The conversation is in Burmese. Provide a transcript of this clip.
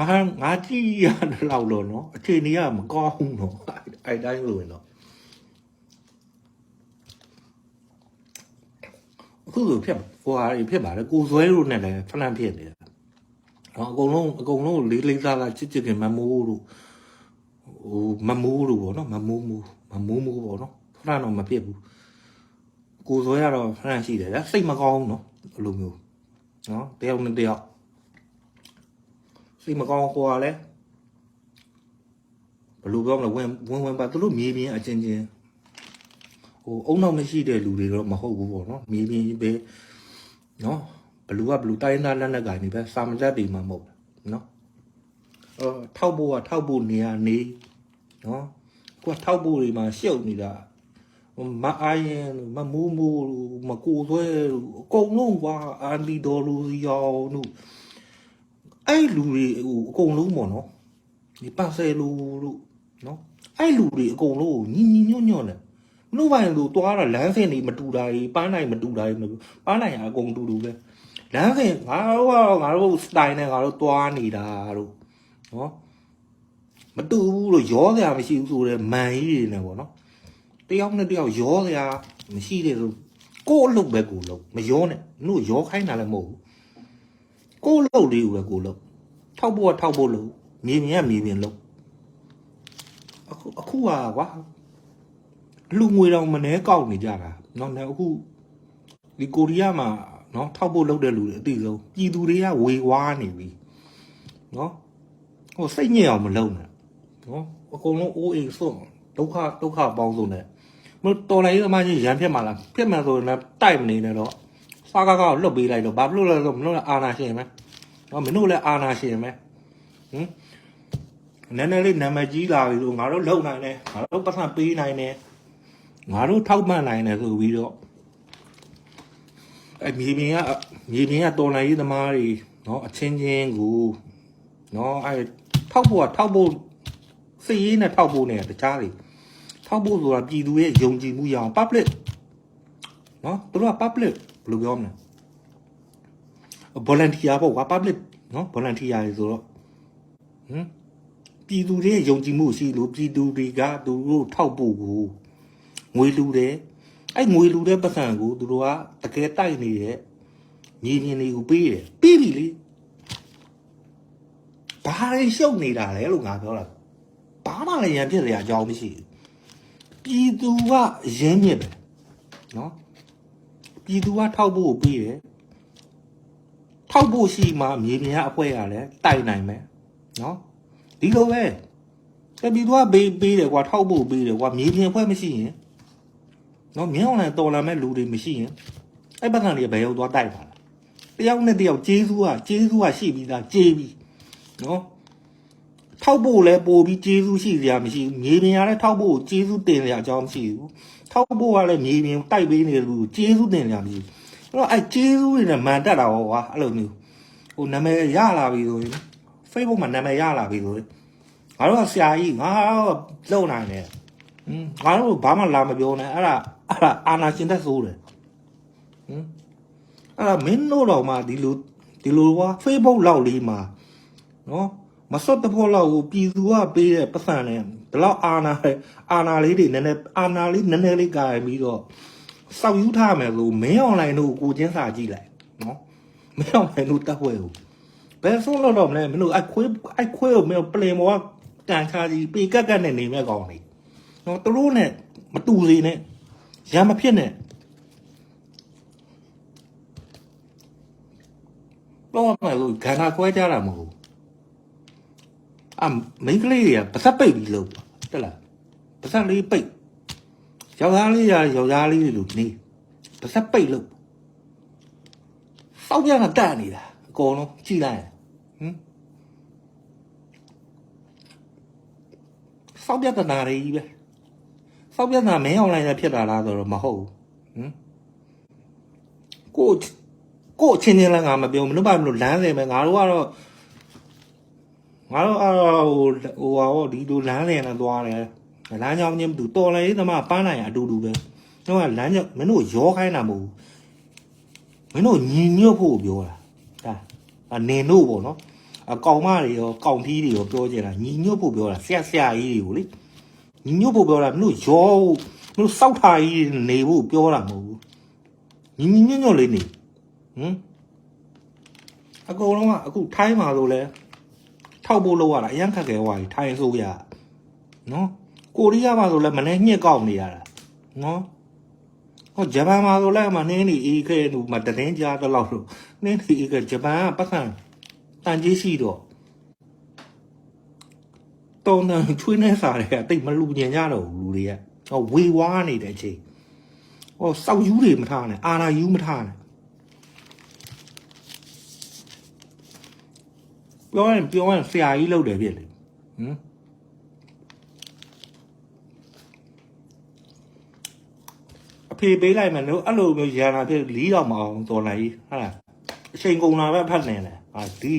ငါငါကြည့်ရတော့လို့နော်အခြေအနေကမကောင်းဘူးနော်အဲ့တိုင်းလို့နော်အခုလိုဖြစ်ဟိုဟာတွေဖြစ်ပါတယ်ကိုဇွဲတို့နဲ့လည်းဖလန့်ဖြစ်နေတာနော်အကုန်လုံးအကုန်လုံးလေးလေးစားစားချစ်ချစ်ခင်မမိုးတို့ဟိုမမိုးတို့ပေါ့နော်မမိုးမိုးမမိုးမိုးပေါ့နော်ဖလန့်တော့မဖြစ်ဘူးကိုဇွဲကတော့ဖလန့်ရှိတယ်ဗျစိတ်မကောင်းဘူးနော်အဲ့လိုမျိုးနော်တယောက်နဲ့တယောက် စိတ်မကောင်းဟိုကလည်းဘယ်လိုပြောမလဲဝင်ဝင်ဝင်ပါသူတို့မြေပြင်အချင်းချင်းဟိုအုံနောက်မရှိတဲ့လူတွေတော့မဟုတ်ဘူးပေါ့နော်မြေပြင်ပဲနော်ဘလူကဘလူတိုင်းသားလက်နက်ကိုင်နေပဲစာမလက်တွေမှမဟုတ်ဘူးနော်အော်ထောက်ဖို့ကထောက်ဖို့နေရနေနော်ကိုကထောက်ဖို့တွေမှာရှုပ်နေတာဟိုမအားရင်မမူးမူးမကိုသွဲအကုန်လုံးကွာအန်ဒီဒေါ်လူစီယောတို့ အဲ့လူတွေဟိုအကုန်လုံးပေါ့နော်ဒီပတ်ဆယ်လူလို့နော်အဲ့လူတွေအကုန်လုံးကိုညီညီညွတ်ညွတ်နဲ့မလို့ပိုင်းလို့တွားတာလမ်းစဉ်တွေမတူတာတွေပန်းနိုင်မတူတာတွေမပန်းနိုင်အကုန်တူတူပဲလမ်းစဉ်ငါတို့ကငါတို့စတိုင်နဲ့ငါတို့တွားနေတာတို့နော်မတူဘူးလို့ရောစရာမရှိဘူးဆိုတော့မန်ကြီးတွေနဲ့ပေါ့နော်တယောက်နဲ့တယောက်ရောစရာမရှိတဲ့လို့ကိုယ့်အလုပ်ပဲကိုယ်လုပ်မရောနဲ့တို့ရောခိုင်းတာလည်းမဟုတ်ဘူး ကိုယ်လုပ်လေးကိုပဲကိုယ်လုပ်ထောက်ဖို့ကထောက်ဖို့လုပ်မြေမြင်ကမြေမြင်လုပ်အခုအခုကကွာလူငွေတောင်မနှဲကောက်နေကြတာเนาะအခုဒီကိုရီးယားမှာเนาะထောက်ဖို့လုပ်တဲ့လူတွေအတိဆုံးပြည်သူတွေကဝေဝါးနေပြီเนาะဟိုစိတ်ညစ်အောင်မလုပ်နဲ့เนาะအကုန်လုံးအိုးအိမ်စွန့်ဒုက္ခဒုက္ခပေါင်းစုံနဲ့မလို့တော်လိုက်သမားကြီးရန်ဖြစ်မှာလားဖြစ်မှာဆိုရင်လည်းတိုက်မနေနဲ့တော့ စားကားကားကိုလွတ်ပေးလိုက်တော့ဘာဖြစ်လို့လဲဆိုတော့မင်းတို့လည်းအာနာရှင်ပဲနော်မင်းတို့လည်းအာနာရှင်ပဲဟင်နည်းနည်းလေးနာမည်ကြီးလာပြီလို့ငါတို့လုံနိုင်တယ်ငါတို့ပတ်စံပေးနိုင်တယ်ငါတို့ထောက်ပံ့နိုင်တယ်ဆိုပြီးတော့အဲမြေပြင်ကမြေပြင်ကတော်လိုင်းရေးသမားတွေနော်အချင်းချင်းကိုနော်အဲထောက်ဖို့ကထောက်ဖို့စိတ်ရေးနဲ့ထောက်ဖို့နဲ့တခြားတွေထောက်ဖို့ဆိုတာပြည်သူရဲ့ယုံကြည်မှုရအောင် public နော်သူတို့က public ဘယ်လိုပြောမလဲ volunteer ပေါ့ကွာ public နော် volunteer တွေဆိုတော့ဟမ်ပြည်သူတွေရဲ့ယုံကြည်မှုရှိလို့ပြည်သူတွေကသူတို့ထောက်ဖို့ကိုငွေလူတယ်အဲ့ငွေလူတဲ့ပတ်စံကိုသူတို့ကတကယ်တိုက်နေတဲ့ညီညီတွေကိုပေးတယ်ပြီးပြီလေဘာတွေရှုပ်နေတာလဲလို့ငါပြောတာဘာမှလည်းရံပြစ်စရာအကြောင်းမရှိဘူးပြည်သူကရင်းမြစ်ပဲနော် ပြည်သူကထောက်ဖို့ပြီးတယ်ထောက်ဖို့ရှိမှမြေမြအဖွဲရလဲတိုက်နိုင်မယ်နော်ဒီလိုပဲတပြည်သူကပေးပေးတယ်ကွာထောက်ဖို့ပေးတယ်ကွာမြေမြအဖွဲမရှိရင်နော်မြင်းအောင်လည်းတော်လာမဲ့လူတွေမရှိရင်အဲ့ပတ်စံတွေဘယ်ရောက်သွားတိုက်ပါလားတယောက်နဲ့တယောက်ကျေးဇူးကကျေးဇူးကရှိပြီးသားကျေးပြီးနော် ထောက်ဖို့လဲပို့ပြီးကျေးဇူးရှိစရာမရှိဘူးမြေမြရလဲထောက်ဖို့ကျေးဇူးတင်စရာအကြောင်းမရှိဘူးထောက်ဖို့ကလည်းမြေပြင်တိုက်ပေးနေတယ်လူကျေးဇူးတင်ကြပြီအဲ့တော့အဲ့ကျေးဇူးတွေနဲ့မန်တက်တာဟောကွာအဲ့လိုမျိုးဟိုနာမည်ရလာပြီဆိုရင် Facebook မှာနာမည်ရလာပြီဆိုရင်ငါတို့ကဆရာကြီးငါတော့လုံနိုင်တယ်ဟင်ငါတို့ဘာမှလာမပြောနဲ့အဲ့ဒါအဲ့ဒါအာနာရှင်သက်ဆိုးတယ်ဟင်အဲ့ဒါမင်းတို့တော့မှဒီလိုဒီလိုကွာ Facebook လောက်လေးမှာနော် မစွတ်တဖို့လောက်ကိုပြည်သူကပေးတဲ့ပတ်စံနဲ့ဒီလောက်အာနာအာနာလေးတွေနည်းနည်းအာနာလေးနည်းနည်းလေးကာပြီးတော့စောက်ယူထားမယ်လို့မင်းအွန်လိုင်းတို့ကိုချင်းစာကြည့်လိုက်နော်မင်းအွန်လိုင်းတို့တက်ဖွဲ့ကိုဘယ်ဆုံးလို့တော့မလဲမင်းတို့အခွေးအခွေးကိုမင်းပလင်ဘောကတန်ချာကြီးပေကက်ကက်နဲ့နေမဲ့ကောင်လေးနော်သူတို့နဲ့မတူစေနဲ့ရံမဖြစ်နဲ့တော့မှလို့ခန္ဓာခွဲကြတာမဟုတ်ဘူး အမိန်းကလေးတွေကပါသက်ပိတ်ပြီးလို့တက်လားပါသက်လေးပိတ်ယောက်ျားလေးရယောက်ျားလေးတွေလို့နေပါသက်ပိတ်လို့စောက်ပြတာတက်နေတာအကုန်လုံးကြည့်လိုက်ဟမ်စောက်ပြတနာတွေကြီးပဲစောက်ပြတနာမင်းအွန်လိုင်းနဲ့ဖြစ်တာလားဆိုတော့မဟုတ်ဘူးဟမ်ကိုကိုအချင်းချင်းလည်းငါမပြောမလို့ပါမလို့လမ်းစင်ပဲငါတို့ကတော့ ငါတို့အဲ့တော့ဟိုဟိုဟာဟောဒီလိုလမ်းလျင်နဲ့သွားတယ်လမ်းကြောင်းချင်းမတူတော်လည်းသမားပန်းနိုင်ရအတူတူပဲတော့ကလမ်းကြောင်းမင်းတို့ရောခိုင်းတာမဟုတ်ဘူးမင်းတို့ညီညွတ်ဖို့ပြောတာဒါအနေတို့ပေါ့နော်အကောင်မတွေရောကောင်ထီးတွေရောပြောကြတာညီညွတ်ဖို့ပြောတာဆရာဆရာကြီးတွေကိုလေညီညွတ်ဖို့ပြောတာမင်းတို့ရောမင်းတို့စောက်ထားကြီးတွေနေဖို့ပြောတာမဟုတ်ဘူးညီညီညွတ်ညွတ်လေးနေဟမ်အကောင်လုံးကအခုထိုင်းမှာဆိုလဲ ထောက်ဖို့လောက်ရတာအရန်ခက်ခဲဟွာကြီးထိုင်းဆိုရနော်ကိုရီးယားမှာဆိုလဲမနေ့ညှက်ကောက်နေရတာနော်ဟောဂျပန်မှာဆိုလဲမနင်းနေအေးခဲနူမတတင်းကြားတော့လို့နင်းနေအေးခဲဂျပန်ကပတ်စံတန်ကြီးရှိတော့တုံးတန်ချွေးနေစားတယ်အတိတ်မလူညင်ကြတော့ဘူးလူတွေကဟောဝေဝါးနေတဲ့အချိန်ဟောစောက်ယူတွေမထားနဲ့အာရာယူမထားနဲ့ ပြောရင်ပြောရင်ဆရာကြီးလုပ်တယ်ဖြစ်လေဟမ်အဖေပေးလိုက်မယ်လို့အဲ့လိုမျိုးရန်လာဖြစ်လီးတော့မအောင်တော်လိုက်ကြီးဟုတ်လားအချိန်ကုန်တာပဲဖတ်နေတယ်ဟာဒီ